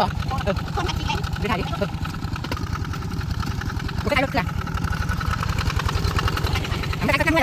บอกเออไปถ่ายดิเออกูไปถ่ายรถเครื่องไม่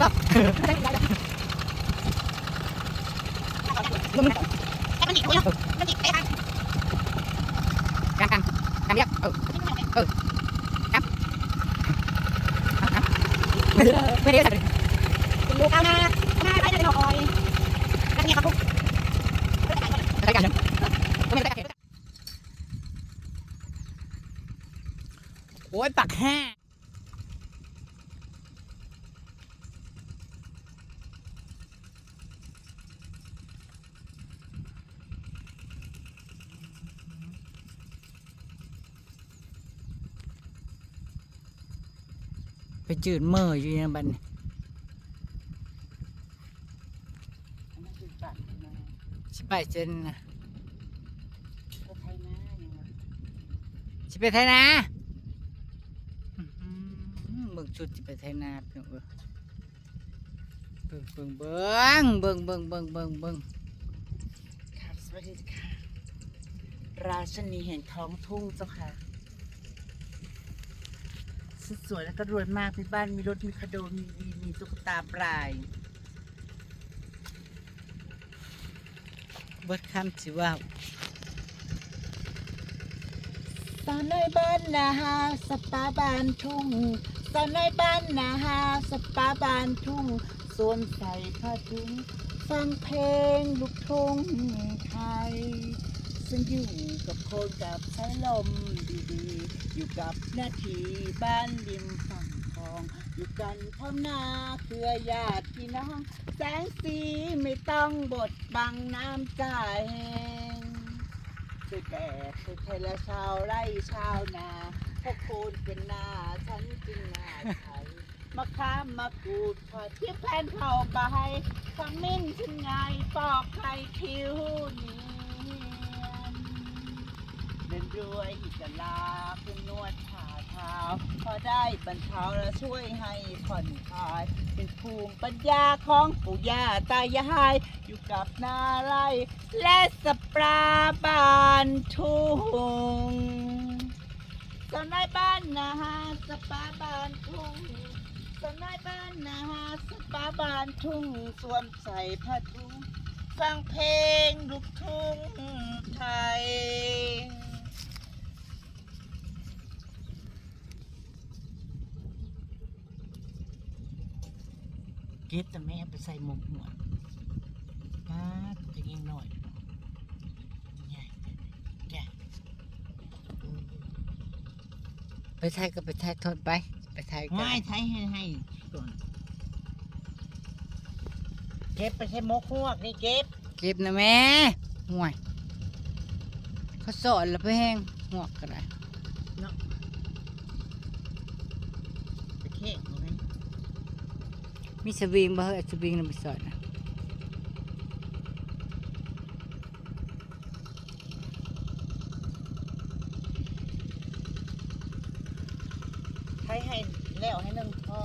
ยปักแห้ไปจืดเมื่ออยู่ในบันสิไปเจนนะสิไปไทยนาอื้อ หือเบิ่งชุดสิไปไทยนาเพียงเออเบิ่งเบิ่งเบิ่งเบิ่งเบิ่งเบิ่งเบิ่งค่ะสวัสดีค่ะ ราชนีแห่งท้องทุ่งเจ้าค่ะสวยแล้วก็รวยมากมีบ้านมีรถมีคอนโดมีวีมีตุ๊กตาปลาย เบิดคำสิว่าสาวน้อยบ้านนาฮาสปาบ้านทุ่ง สาวน้อยบ้านนาฮาสปาบานทุ่งสวมใส่ผ้าถุงฟังเพลงลูกทุ่งไทย ซึ่งอยู่กับโคนกับใช้ลมดีๆ อยู่กับหน้าที่บ้านริมฝั่งคลอง อยู่กันพร้อมหน้าเครือญาติพี่น้อง แสงสีไม่ต้องบดบังน้ำใจคือแดดคือเทละชาวไร่ชาวนา พวกคูณเป็นหน้าฉันจึงหน้าไทยมาข้ามมากูดพอที่แพนเข้าไปขมิ้นฉันไงปอกไข่คิ้วเนียนเดินรวยอิจลาขึ้นนวดขาเท้า พอได้บรรเทาและช่วยให้ผ่อนคลาย เป็นภูมิปัญญาของปู่ย่าตายาย อยู่กับนาไรและสปราบานทุ่ง สนายบ้านนาฮาสปาบ้านทุ่งสนายบ้านนาฮาสปาบ้านทุ่งสวมใส่ผ้าถุงฟังเพลงลูกทุ่งไทย เก็บแต่แม่ไปใส่หมกหัวป้าจะยิงหน่อยใหญ่ใหญ่ ไปไทยก็ไปไทยทนไป ไปไทยก็ง่ายใช้ให้ให้ก่อนเก็บไปใช้หมกหวกนี่เก็บเก็บนะแม่ห่วยเขาสอนแล้วไปแห้งหวกก็ได้ไปเค้กเอาไว้มีสวิงบ่เฮ้ยเอาสวิงนำไปสอนนะ ใช้ให้แล้วให้นึ่งพอ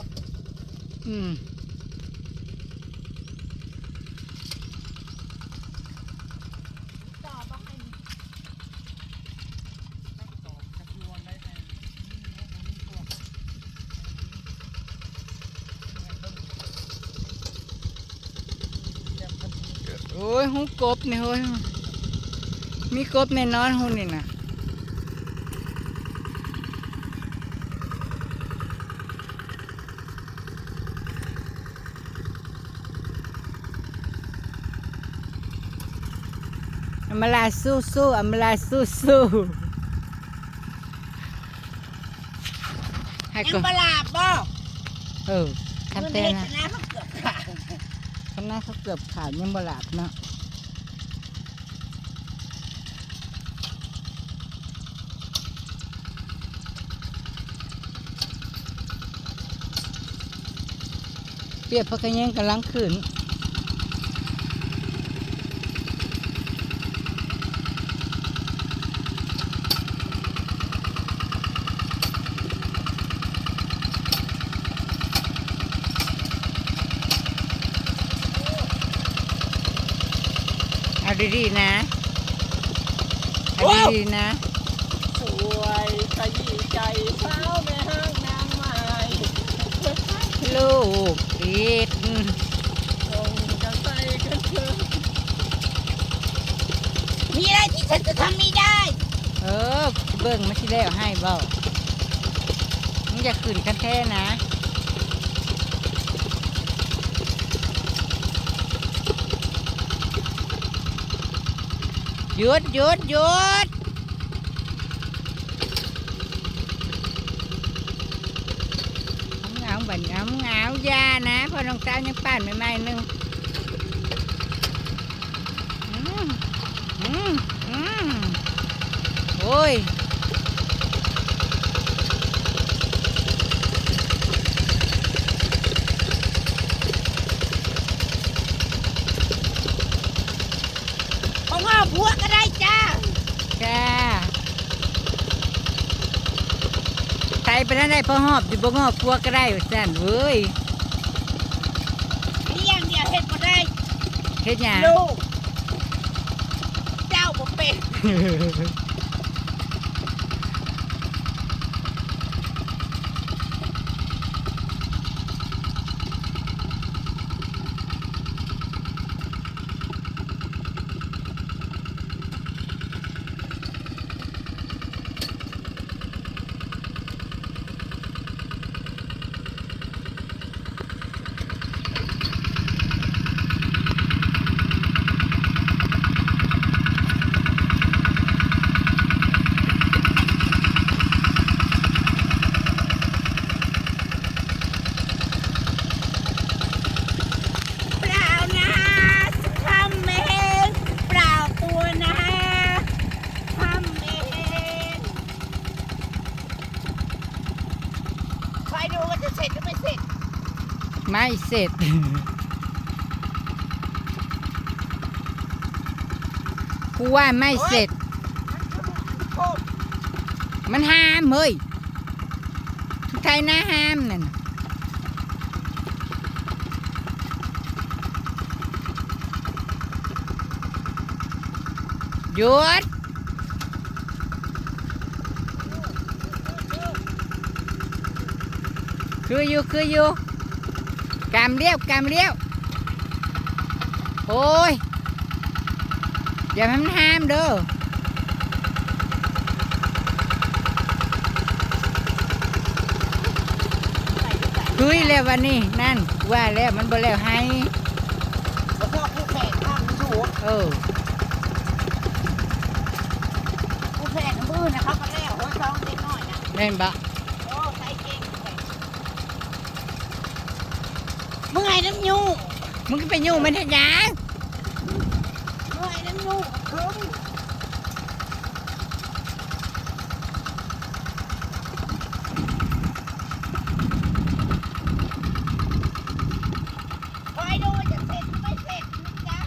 โอ้ยหูกบนี่เฮ้ยมีกบใน่นอนหูนี่นะ มาลาสู้สู้อำมาลาสู้สู้ให้ยัก็งประหลาดบ่เออทำเต้นนะนะเขาเกือบขาดคำหน้าเขาเกือบขาดยังบหลาบเนาะเปียกพักกันยังกำลังขึ้นเอาดีๆนะ อันนี้ดีนะ สวยขยี้ใจสาวแม่ห้างนางไม้ ลูกติด คงจะใส่กันเถอะมีอะ ไรที่ฉันจะทำไม่ได้ เออ เบิ่งมาที่แล้วให้เบ้ามึงอย่าขืนกันแท้นะหยุดหยุดหยุดเอาบันเอาเอายานะพอน้องสายังป้านไม่ไม่ๆนึงอืมอืมอืมโอ้ยของอ้อผัวก็ได้จ้าจ้าใครไปนั่นได้พอหอบอยู่บ่งอบพวกก็ได้ว่าสั่นเว้ยนี่อย่างเดียวเห็นก็ได้เฮ็ดหยัง ลูกเจ้าผมเป็น เปล่านะทำเองเปล่าตัวนะทำเอง คอยดูว่าจะเสร็จหรือไม่เสร็จ ไม่เสร็จ กูว่าไม่เสร็จ มันห้ามเฮ้ยทุกไทยนะห้ามนั่นน่ะหยุด คืออยู่คืออยู่กามเลี้ยวกามเลี้ยวโอ้ยอย่าให้มันห้ามเด้อคุยแล้ววันนี้นั่นว่าแล้วมันบ่แล้วให้แล้วก็ผู้แข่งข้ามสูงเออผู้แข่งมือนะเขาก็แล้วหัวซองเล็กน้อยนะแม่นบะ โอ้ใส่เก่งแข่ง มึงไอ้น้ำยูมึงก็ไปยูมันเฮ็ดหยังเมื่อยน้ำยูคึ้มคอยดูว่าจะเสร็จหรือไม่เสร็จนะจ๊ะ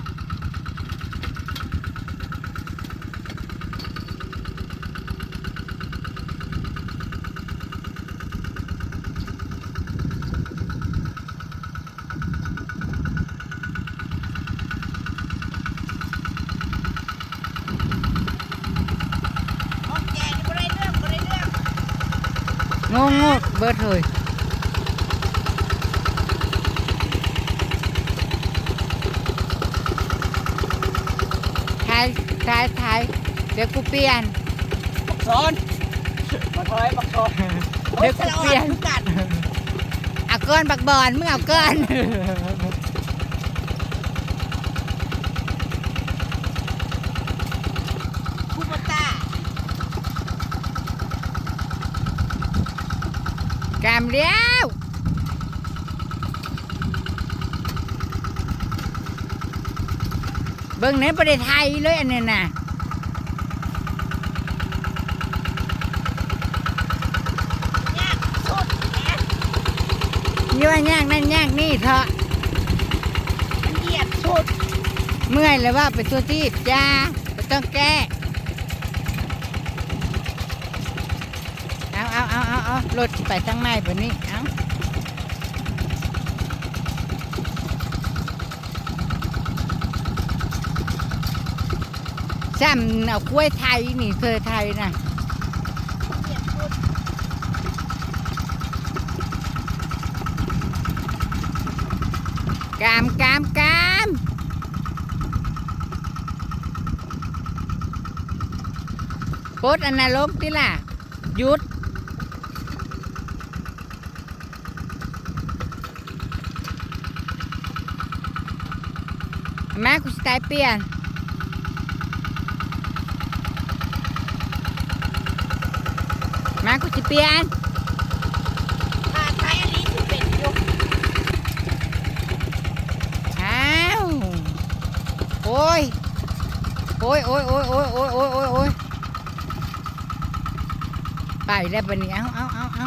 โอเคบ่ได้เรื่องบ่ได้เรื่อง งง งเบิดเลยทายทายทายเดี๋ยวกูเปลี่ยนบักซอนมาถอยบักซอนเดี๋ยวกูเปลี่ยนโอ้สะออดคือกัน เอาก้อนบักบอนมึงเอาก้อน คูปตากามเลี้ยวเบิ่งในประเทศไทยเลยอันนี้น่ะยากสุดนะนี่ว่ายากนั่นยากนี่เถอะมันเหยียดสุด เมื่อยแล้วว่าไปตัวที่จ้าไม่ต้องแก้ เอา เอาเอรถไปทางไม้แบบนี้เอาแซซ้ำเอากล้วยไทยนี่เธอไทยนะกามกามกามโพสต์อนาลงติล่ะหยุด แม่กูสไตล์เปลี่ยนแม่กูจะเปลี่ยนผ้าไทยอันนี้คือเป็นยุคอ้าโอ้ย โอ้ยโอ้ยโอ้ยโอ้ยโอ้ยโอ้ยโอ้ยโอ้ยไปแล้วบันนี้เอาเอาเอาเอา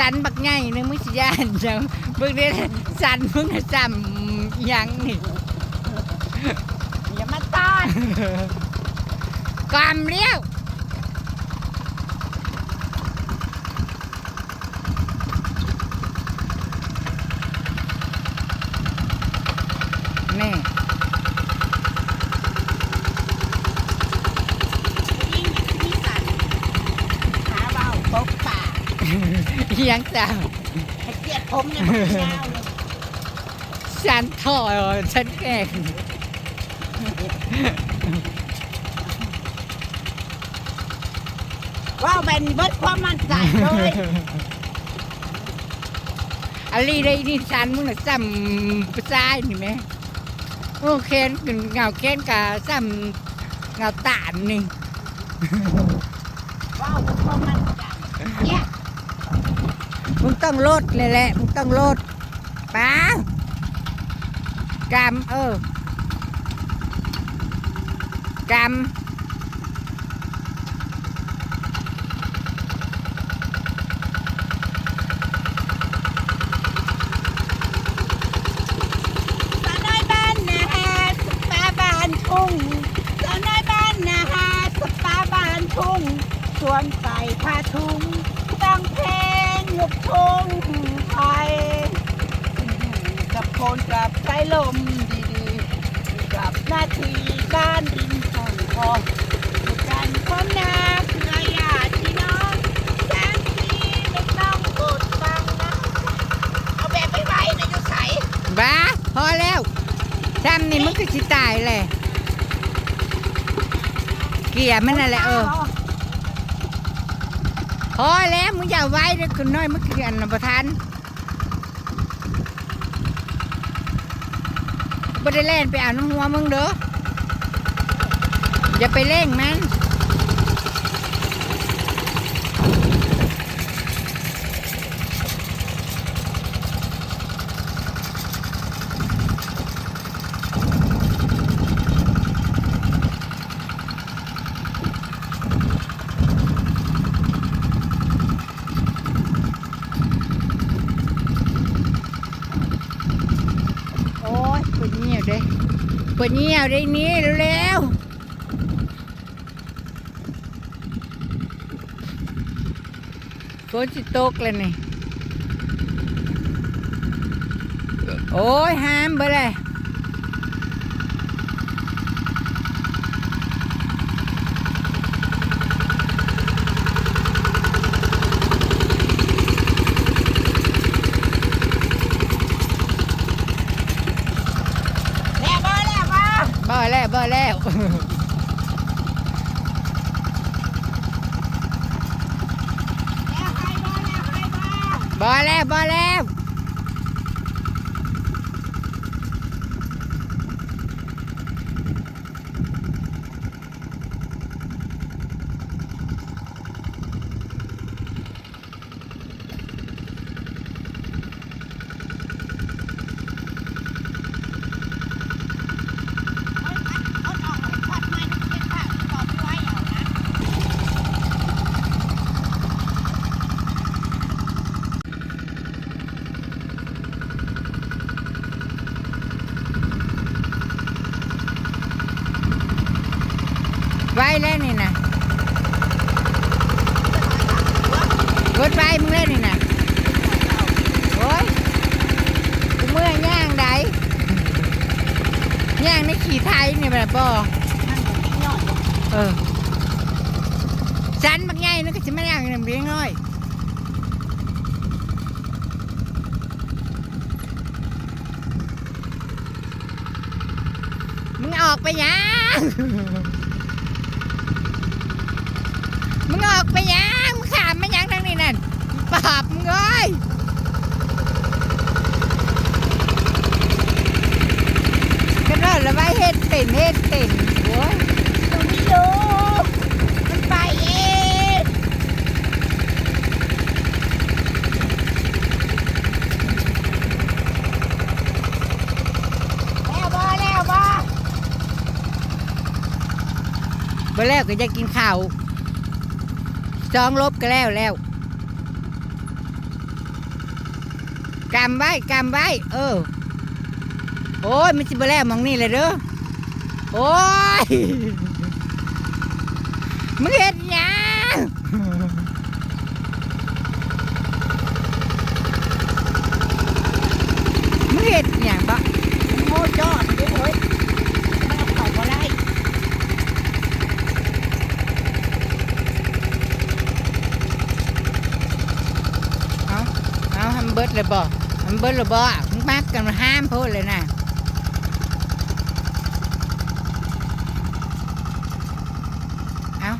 สันบักไงนึงมึงสิยานจังเบิ่งเด้สันมึงน่ะจำหยังนี่อย่ามาต้อนกอมเลี้ยวนี่ ยิ่งที่สันขาเบาตกปาก เฮียงจ้าให้เกียดผมเนี่ยมันยาวเลยฉันถอยฉันแก่งว้าวเป็นเบิดความมั่นใจเลยอะไรได้ดิฉันมึงน่ะซ้ำผู้ชายนี่ไหมโอเคนเงาเคนกับซ้ำเงาตานนี่ว้าวเป็นความมั่นใจเนี่ย มึงต้องลดเลยแหละ มึงต้องลดป้ากำเออกำสาวน้อยบ้านนาฮาสปาบ้านทุ่งสาวน้อยบ้านนาฮาสปาบ้านทุ่งสวมใส่ผ้าถุง ยกทงไทยกับคนกับสายลมดีๆ กับหน้าที่บ้านดินทองทองกันพร้อมนาเพื่อญาติพี่น้องแสนสีไม่ต้องกดฟังนะ เอาแบบไปไว้ในจะใสบ้าพอแล้วซ้ำนี่มึงก็สิตายเลยเกลียมันนั่นแหละเออ อแล้วมึงอย่าไว้เลยคุณน้อยมึงเกลียนนะประทานบ่ได้เล่นไปเอาน้ำหัวมึงเด้ออย่าไปเล่งมัน โอ้ยปวดเงี่ยวได้เปิดเงี่ยวได้นี้เร็วๆฝนสิตกแล้วนี่ โอ้ยห้ามไปเลย Boleh, boleh. ไว้แล่นนี่นะรถไปมึงเล่นนี่นะโอ้ยกูเมื่อย่างไดย่างในขี่ไทยเนี่ยแบบบอเออสันบางใหญ่นึกจะไม่ย่างเลี้ยงน้อยมึงออกไปยัง มึงออกไปยังขามมายังทางนี้นั่นปอบมึงเอ้ยก็รอดแล้วว่าเฮ็ดเป็นเฮ็ดเป็นโว้ยตรงนี้อยู่มันไปเองแล้วบ่แล้วบ่บ่แล้วก็จะกินข้าว สองลบก็แล้วแล้วกำไว้กำไว้ เออ โอ้ยมันสิบ่แล้วมองนี่เลยเด้อโอ้ยมึงเห็นยังมึงเฮ็ดหยังบ่ โง่จอดเด้อเฮ้ยมันเอาเข้าบ่ได้ เอาเอาทำเบิดเลยบ่ทำ เบิดเลยบ่มึงมักกันห้ามพูดเลยนะเอา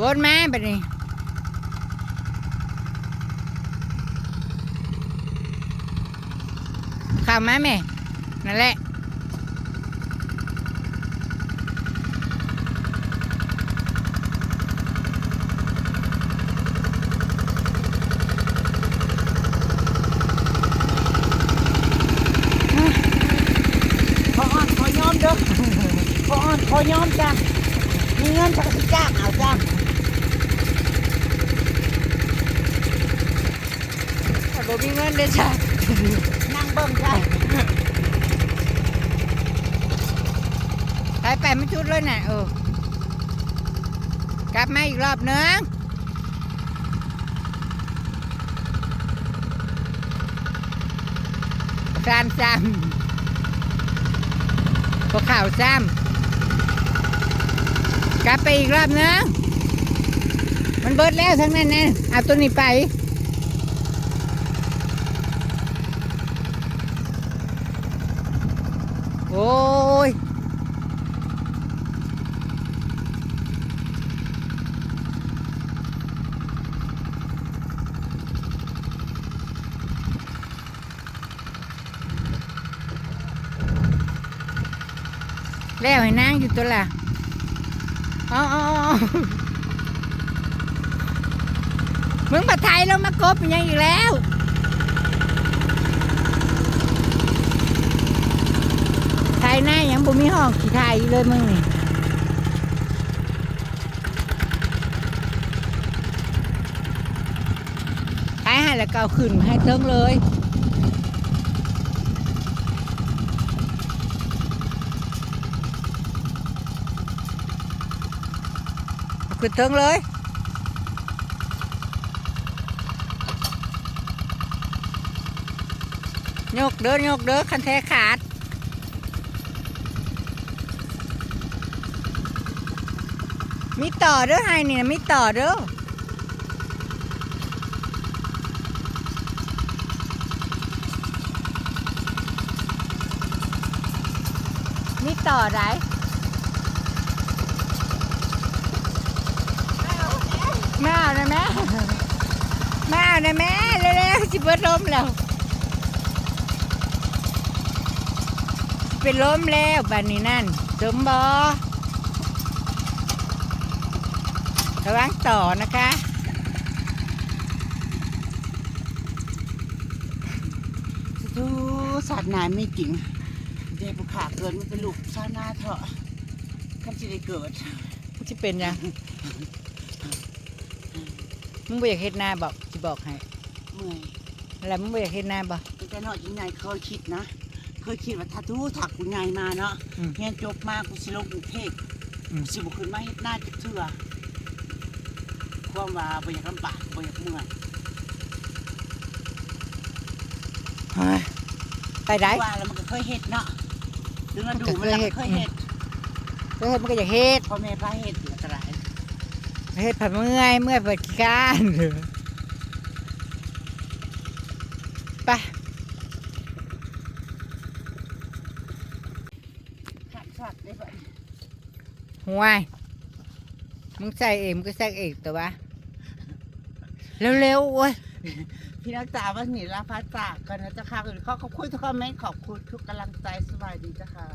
วนมาแบบนี้เข้ามาแม่นั่นแหละ ขออ่อนขอยอมเด้อขอ อ่อนจ้ะมีเงินจะสิจ้างเอาจ้ะถ้าบ่มีเงินเด้จ้ะนั่งเบิ่งจ้ะไปไปไม่ชุดเลยน่ะเออกลับมาอีกรอบนึงสามซ้ำพวกข่าวซ้ำ กลับไปอีกรอบนึงมันเบิดแล้วทั้งนั้นนะเอาตัวนี้ไปโอ้ยแล้วให้นางอยู่ตัวละ อ๋อาเอามึงผัดไทยแล้วมากบเป็นยังอีกแล้วไทยหน้ายังบ่มีห้องขี่ไทยเลยมึงนี่ไทยให้แล้วก็เอาขึ้นมาให้เทิงเลย เอา ขึ้นเทิงเลยยกเด้อยกเด้อคันแท้ขาดมีต่อเด้อให้นี่นะมีต่อเด้อมีต่อไร มาเอานะแม่มาเอานะแม่เร็วๆสิเบิดลมแล้ว เป็นลมแล้วบ้านนี้นั่นสมบอระวังต่อนะคะดูสัตว์นายไม่จริงเด็กผู้ขาเกินมันเป็นลูกชาวนาเถอะคำสิได้เกิดที่เป็นยัง มึงบ่อยากเฮ็ดหน้าบอกสิบอกให้เมื่อยแล้วมึงบ่อยากเฮ็ดหน้าบ่ ตั้งแต่น้อยจริงไงเคยคิดนะ เคยคิดว่าถ้าทูถักกูใหญ่มาเนาะอืมเรียนจบมากูสิลงกรุงเทพอืมสิบุขึ้นมาเฮ็ดหน้าจักเทื่อความว่าบ่อยากลำบากบ่อยากเมื่อยเฮ้ยไปไปได้ ว่าแล้วมันก็เคยเห็ดเนาะถึงเราดูมันมันก็แล้วเคยมันเฮ็เคยดเห็ด เฮ็ดมันก็อยากเฮ็ดพ่อแม่พาเห็ดหลากหลาย เฮ็ดผัดเมื่อยเมื่อยเปิดขี้ข้านไปขัดขัดได้บ่ห่วยมึงใส่เองมึงก็ใส่เองแต่ว่าเร็วๆโอ้ยพี่นักจ๋าวันนี้ลาพาจากกันนะเจ้าค่ะเขาขอบคุณทุกคอมเมนต์ขอบคุณทุกกำลังใจสบายดีเจ้าค่ะ